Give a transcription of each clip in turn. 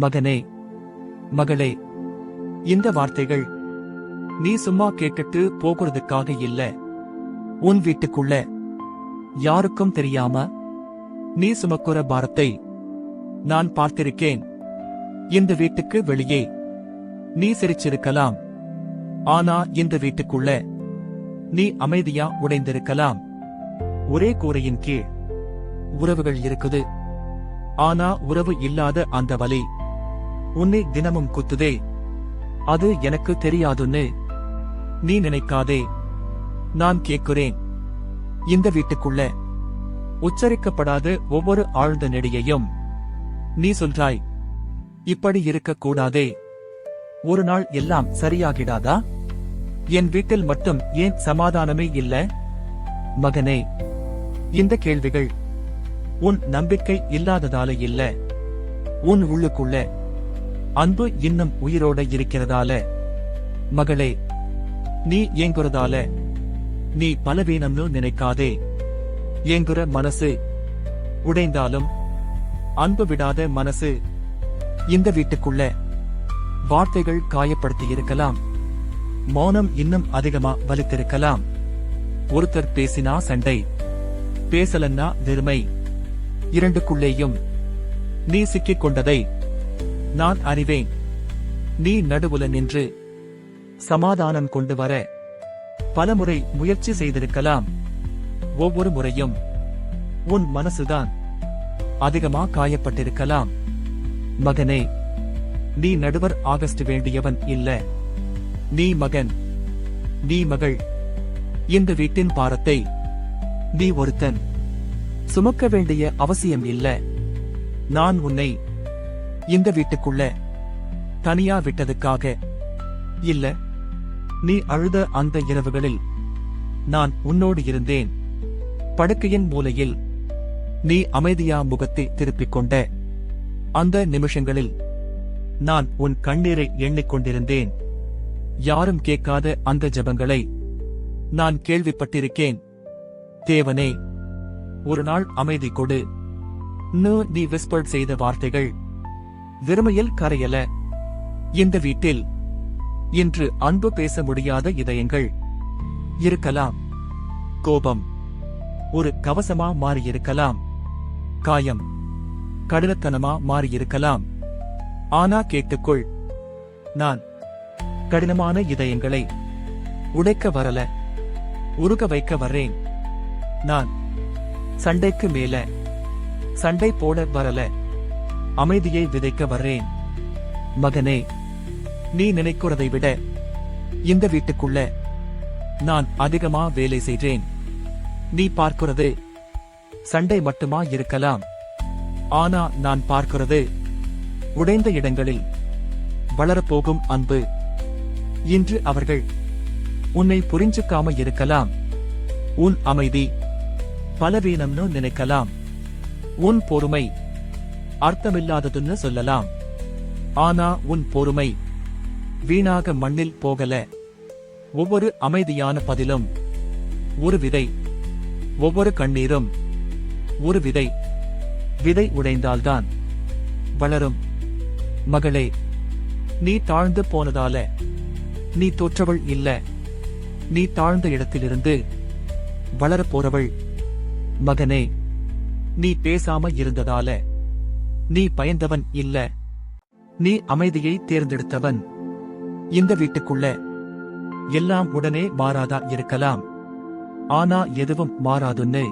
மகனே மகளே இந்த வார்த்தைகள் நீ சும்மா கேட்டுட்டு போகிறதுக்காக இல்ல. உன் வீட்டுக்குள்ள யாருக்கும் தெரியாம நீ சுமக்குற பாரத்தை நான் பார்த்திருக்கேன். இந்த வீட்டுக்கு வெளியே நீ சிரிச்சிருக்கலாம். ஆனா இந்த வீட்டுக்குள்ள நீ அமைதியா உடைந்திருக்கலாம். ஒரே கூரையின் கீழ் உறவுகள் இருக்குது. ஆனா உறவு இல்லாத அந்த வலி உன்னை தினமும் குத்துதே. அது எனக்கு தெரியாதுன்னு நீ நினைக்காதே. நான் கேட்கிறேன். இந்த வீட்டுக்குள்ள உச்சரிக்கப்படாத ஒவ்வொரு ஆழ்ந்த நெடியையும் நீ சொல்றாய். இப்படி இருக்க கூடாதே ஒரு நாள் எல்லாம் சரியாகிடாதா? என் வீட்டில் மட்டும் ஏன் சமாதானமே இல்ல? மகனே இந்த கேள்விகள் உன் நம்பிக்கை இல்லாததால இல்ல. உன் உள்ளுக்குள்ள அன்பு இன்னும் உயிரோட இருக்கிறதால. மகளே நீ ஏங்குறதால நீ பலவீனம்னு நினைக்காதே. ஏங்குற மனசு உடைந்தாலும் அன்பு விடாத மனசு இந்த வீட்டுக்குள்ள வார்த்தைகள் காயப்படுத்தி இருக்கலாம். மௌனம் இன்னும் அதிகமா வலித்திருக்கலாம். ஒருத்தர் பேசினா சண்டை பேசலன்னா வெறுமை. இரண்டுக்குள்ளேயும் நீ சிக்கிக் கொண்டதை நான் அறிவேன். நீ நடுவுல நின்று சமாதானம் கொண்டு வர. பலமுறை முயற்சி செய்திருக்கலாம். ஒவ்வொரு முறையும் உன் மனசுதான் அதிகமா காயப்பட்டிருக்கலாம். மகனே நீ நடுவர் ஆகஸ்ட் வேண்டியவன் இல்ல. நீ மகன் நீ மகள். இந்த வீட்டின் பாரத்தை நீ ஒருத்தன். சுமக்க வேண்டிய அவசியம் இல்ல. நான் உன்னை இந்த வீட்டுக்குள்ள தனியா விட்டதுக்காக இல்ல நீ அழுத அந்த இரவுகளில் நான் உன்னோடு இருந்தேன். படுக்கையின் மூலையில் நீ அமைதியா முகத்தை திருப்பிக் கொண்ட அந்த நிமிஷங்களில் நான் உன் கண்ணீரை எண்ணிக்கொண்டிருந்தேன். யாரும் கேட்காத அந்த ஜெபங்களை நான் கேள்விப்பட்டிருக்கேன். தேவனே ஒரு நாள் அமைதி கொடு. நீ விஸ்பர்ட் செய்த வார்த்தைகள் வெறுமையில் கரையல. இந்த வீட்டில் இன்று அன்பு பேச முடியாத இதயங்கள். இருக்கலாம். கோபம். ஒரு கவசமா மாறியிருக்கலாம். காயம். கடினத்தனமா மாறியிருக்கலாம். ஆனா கேட்டுக்கொள். நான் கடினமான இதயங்களை உடைக்க வரல. உருக வைக்க வர்றேன். நான் சண்டைக்கு மேல. சண்டை போட வரல. அமைதியை விதைக்க வர்றேன். மகனே நீ நினைக்கிறதை விட இந்த வீட்டுக்குள்ள நான் அதிகமா வேலை செய்கிறேன். நீ பார்க்கிறது சண்டை மட்டுமா இருக்கலாம். ஆனா நான் பார்க்கிறது உடைந்த இடங்களில் வளரப்போகும் அன்பு. இன்று அவர்கள் உன்னை புரிஞ்சுக்காம இருக்கலாம். உன் அமைதி பலவீனம்னு நினைக்கலாம். உன் பொறுமை அர்த்தமில்லாததுன்னு சொல்லலாம். ஆனா உன் பொறுமை வீணாக மண்ணில் போகல. ஒவ்வொரு அமைதியான பதிலும் ஒரு விதை ஒவ்வொரு கண்ணீரும் ஒரு விதை விதை உடைந்தால்தான் வளரும். மகளே நீ தாழ்ந்து போனதால நீ தோற்றவள் இல்ல. நீ தாழ்ந்த இடத்திலிருந்து வளரப் போறவள் மகனே நீ பேசாம இருந்ததால நீ பயந்தவன் இல்ல. நீ அமைதியை தேர்ந்தெடுத்தவன். இந்த வீட்டுக்குள்ள எல்லாம் உடனே மாறாதா இருக்கலாம். ஆனா எதுவும் மாறாதுன்னு.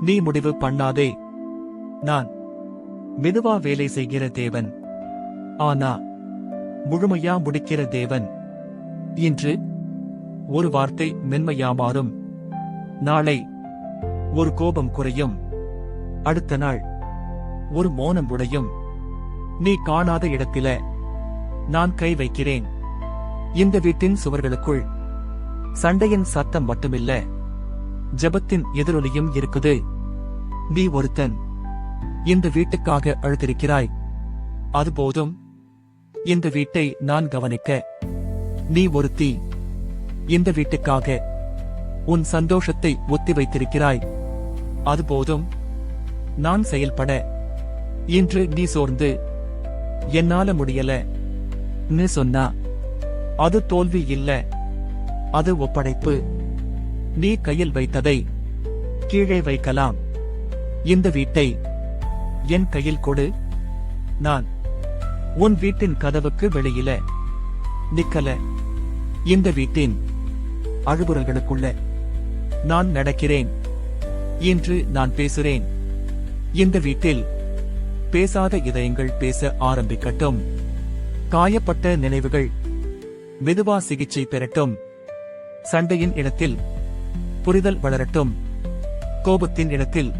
நீ முடிவு பண்ணாதே. நான் மெதுவா வேலை செய்கிற தேவன். ஆனா முழுமையா முடிக்கிற தேவன். இன்று ஒரு வார்த்தை மென்மையா மாறும். நாளை ஒரு கோபம் குறையும். அடுத்த நாள் ஒரு மோனம் உடையும். நீ காணாத இடத்தில நான் கை வைக்கிறேன். இந்த வீட்டின் சுவர்களுக்குள் சண்டையின் சத்தம் மட்டுமில்ல. ஜெபத்தின் எதிரொலியும் இருக்குது. நீ ஒருத்தன். இந்த வீட்டுக்காக அழுத்திருக்கிறாய் அது போதும். இந்த வீட்டை நான் கவனிக்க. நீ ஒருத்தி. இந்த வீட்டுக்காக உன் சந்தோஷத்தை ஒத்தி வைத்திருக்கிறாய் அது போதும். நான் செயல்பட இன்று நீ சோர்ந்து என்னால முடியல. நீ சொன்னா அது தோல்வி இல்ல அது ஒப்படைப்பு. நீ கையில் வைத்ததை கீழே வைக்கலாம். இந்த வீட்டை என் கையில் கொடு. நான் உன் வீட்டின் கதவுக்கு வெளியில நிக்கல. இந்த வீட்டின் அழுகுறல்களுக்குள்ள நான் நடக்கிறேன். இன்று நான் பேசுறேன். இந்த வீட்டில் பேசாத இதயங்கள் பேச ஆரம்பிக்கட்டும். காயப்பட்ட நினைவுகள் மெதுவா சிகிச்சை பெறட்டும். சண்டையின் இடத்தில் புரிதல் வளரட்டும். கோபத்தின் இடத்தில்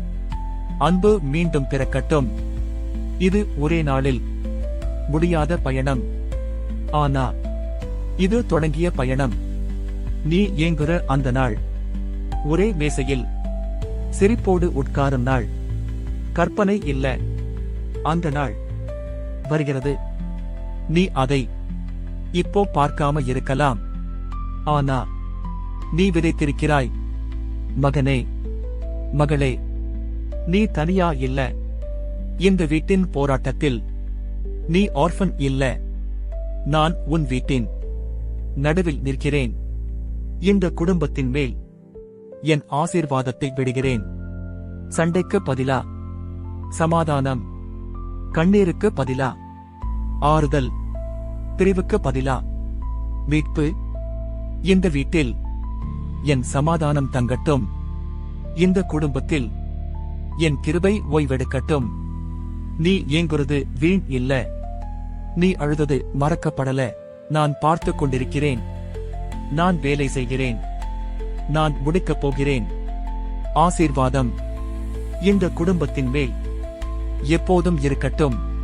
அன்பு மீண்டும் பிறக்கட்டும். இது ஒரே நாளில் முடியாத பயணம். ஆனா இது தொடங்கிய பயணம். நீ ஏங்குற அந்த நாள். ஒரே மேசையில் சிரிப்போடு உட்காரும் நாள். கற்பனை இல்லை. அந்த நாள் வருகிறது. நீ அதை இப்போ பார்க்காம இருக்கலாம். ஆனா நீ விதைத்திருக்கிறாய். மகனே மகளே நீ தனியா இல்ல. இந்த வீட்டின் போராட்டத்தில் நீ ஆர்ஃபன் இல்ல. நான் உன் வீட்டின் நடுவில் நிற்கிறேன். இந்த குடும்பத்தின் மேல் என் ஆசீர்வாதத்தை விடுகிறேன். சண்டைக்கு பதிலா சமாதானம் கண்ணீருக்கு பதிலா? ஆறுதல். பிரிவுக்கு பதிலா? மீட்பு. இந்த வீட்டில் என் சமாதானம் தங்கட்டும். இந்த குடும்பத்தில் என் கிருபை ஓய்வெடுக்கட்டும். நீ ஏங்குறது வீண் இல்ல. நீ அழுதது மறக்கப்படல. நான் பார்த்து கொண்டிருக்கிறேன். நான் வேலை செய்கிறேன். நான் முடிக்கப் போகிறேன். ஆசீர்வாதம். இந்த குடும்பத்தின் மேல் எப்போதும் இருக்கட்டும்.